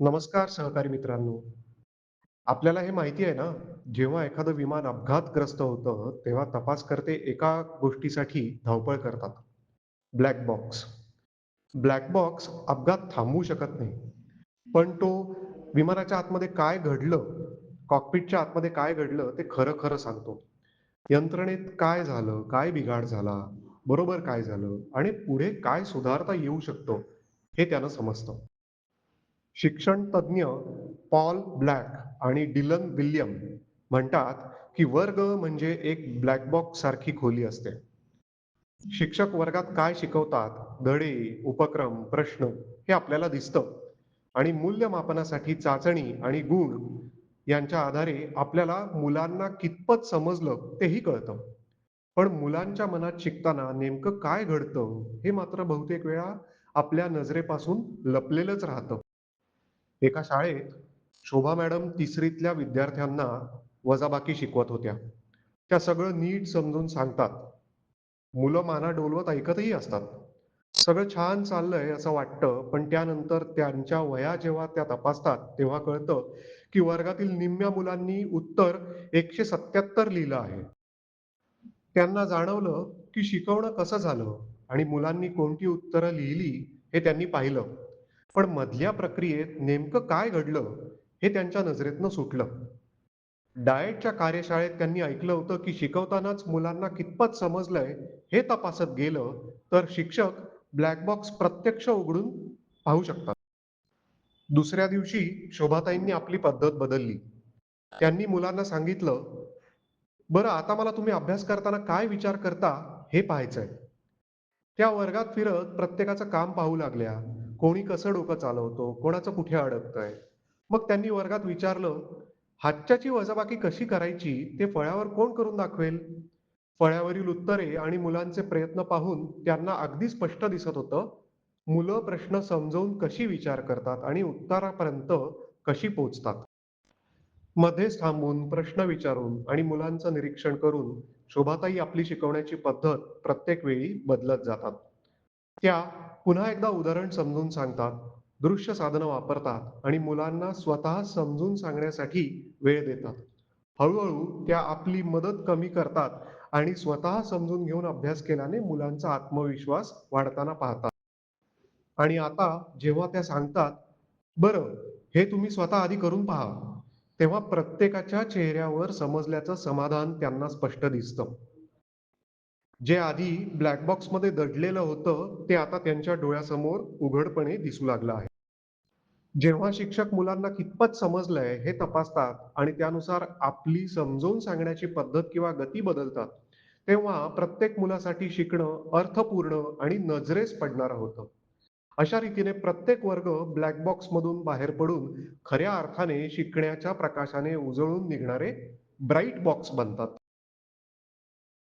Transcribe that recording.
नमस्कार सहकारी मित्रांनो. आपल्याला हे माहिती आहे ना, जेव्हा एखादं विमान अपघातग्रस्त होतं, तेव्हा तपासकर्ते एका गोष्टीसाठी धावपळ करतात. Black box. ब्लॅक बॉक्स अपघात थांबवू शकत नाही. पण तो विमानाच्या आतमध्ये काय घडलं, कॉकपिटच्या आतमध्ये काय घडलं ते खरं-खरं सांगतो. यंत्रणेत काय झालं, काय बिघाड झाला, बरोबर काय झालं आणि पुढे काय सुधारता येऊ शकतं, हे त्यानं समजतं. शिक्षण तज्ञ पॉल ब्लॅक आणि डिलन विल्यम म्हणतात, की वर्ग म्हणजे एक ब्लॅक बॉक्स सारखी खोली असते. शिक्षक वर्गात काय शिकवतात, धडे, उपक्रम, प्रश्न हे आपल्याला दिसतं आणि मूल्यमापनासाठी चाचणी आणि गुण यांच्या आधारे आपल्याला मुलांना कितपत समजलं तेही कळतं. पण मुलांच्या मनात शिकताना नेमकं काय घडतं, हे मात्र बहुतेक वेळा आपल्या नजरेपासून लपलेलंच राहतं. एका शाळेत शोभा मॅडम तिसरीतल्या विद्यार्थ्यांना वजाबाकी शिकवत होत्या. त्या सगळं नीट समजून सांगतात. मुलं माना डोलवत ऐकतही असतात. सगळं छान चाललंय असं वाटतं, पण त्यानंतर त्यांच्या वया जेव्हा त्या तपासतात, तेव्हा कळतं, की वर्गातील निम्म्या मुलांनी उत्तर 177 लिहिलं आहे. त्यांना जाणवलं, की शिकवणं कसं झालं आणि मुलांनी कोणती उत्तरं लिहिली हे त्यांनी पाहिलं. पण मधल्या प्रक्रियेत नेमकं काय घडलं, हे त्यांच्या नजरेतनं सुटलं. डाएटच्या कार्यशाळेत त्यांनी ऐकलं होतं, की शिकवतानाच मुलांना कितपत समजलंय हे तपासत गेलं, तर शिक्षक ब्लॅक बॉक्स प्रत्यक्ष उघडून पाहू शकतात. दुसऱ्या दिवशी शोभाताईंनी आपली पद्धत बदलली. त्यांनी मुलांना सांगितलं, "बरं आता मला तुम्ही अभ्यास करताना काय विचार करता हे पाहायचंय." त्या वर्गात फिरत प्रत्येकाचं काम पाहू लागल्या. कोणी कसं डोकं चालवतो, कोणाचं कुठे अडकतंय. मग त्यांनी वर्गात विचारलं, "हातच्याची वजाबाकी कशी करायची ते फळ्यावर कोण करून दाखवेल?" फळ्यावरील उत्तरे आणि मुलांचे प्रयत्न पाहून त्यांना अगदी स्पष्ट दिसत होतं, मुलं प्रश्न समजावून कशी विचार करतात आणि उत्तरापर्यंत कशी पोहोचतात. मध्येच थांबून, प्रश्न विचारून आणि मुलांचं निरीक्षण करून शोभाताई आपली शिकवण्याची पद्धत प्रत्येक वेळी बदलत जातात. त्या पुन्हा एकदा उदाहरण समजून सांगतात, दृश्य साधनं वापरतात आणि मुलांना स्वतः समजून सांगण्यासाठी वेळ देतात. हळूहळू त्या आपली मदत कमी करतात आणि स्वतः समजून घेऊन अभ्यास केल्याने मुलांचा आत्मविश्वास वाढताना पाहतात. आणि आता जेव्हा त्या सांगतात, "बरं, हे तुम्ही स्वतः आधी करून पहा." तेव्हा प्रत्येकाच्या चेहऱ्यावर समजल्याचं समाधान त्यांना स्पष्ट दिसतं. जे आधी ब्लॅक बॉक्समध्ये दडलेलं होतं, ते आता त्यांच्या डोळ्यासमोर उघडपणे दिसू लागलं आहे. जेव्हा शिक्षक मुलांना कितपत समजलंय हे तपासतात आणि त्यानुसार आपली समजवून सांगण्याची पद्धत किंवा गती बदलतात, तेव्हा प्रत्येक मुलासाठी शिकणं अर्थपूर्ण आणि नजरेस पडणारं होतं. अशा रीतीने प्रत्येक वर्ग ब्लॅक बॉक्स मधून बाहेर पडून खऱ्या अर्थाने शिकण्याच्या प्रकाशाने उजळून निघणारे ब्राईट बॉक्स बनतात.